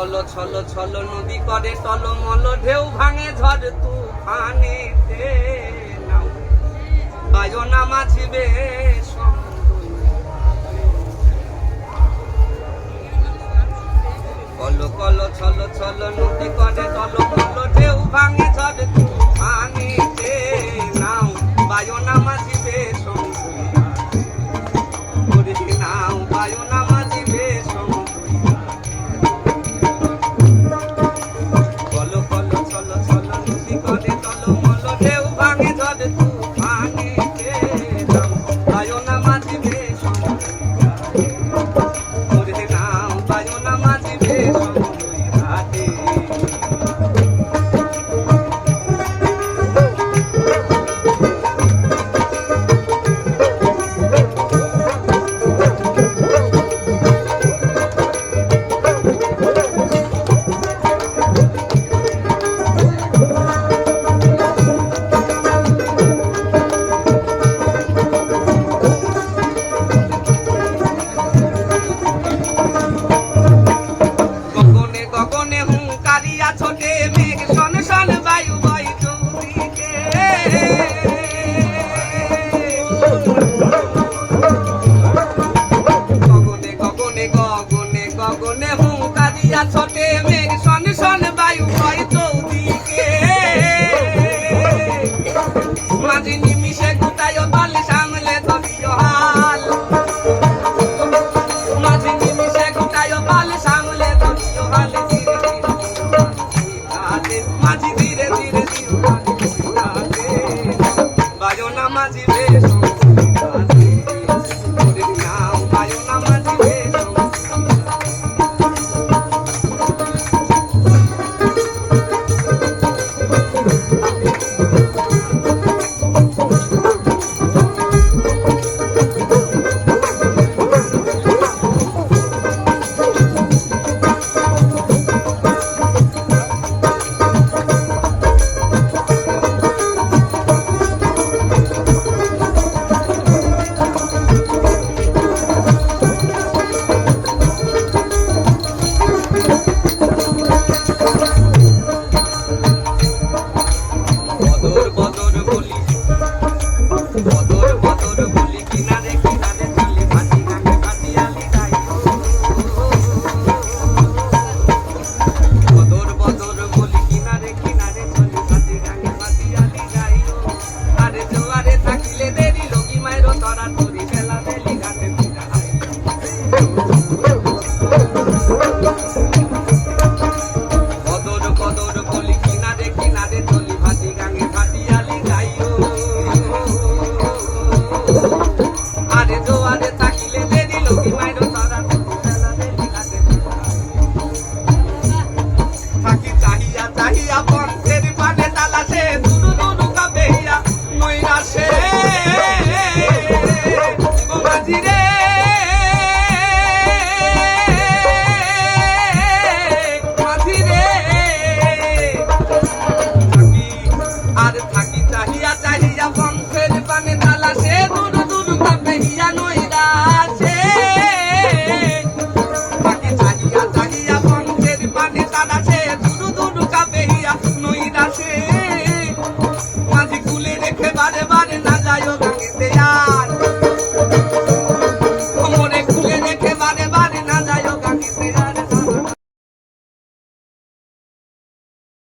Call ছল ছল নদী করে টল মল ঢেউ ভাঙে ঝড় তুফানে বায়না মাঝিবে সম গগনে হুঙ্কারিয়া ছোটে মেঘ, শন শন বায়ু হয় চৌদিকে। মাঝে নিমিশে গুটায় দল সামলে তবিও হাল। মাঝে নিমিশে গুটায় দল সামলে তবিও হাল। মাঝি ধীরে ধীরে বাজো না মাঝি বেশ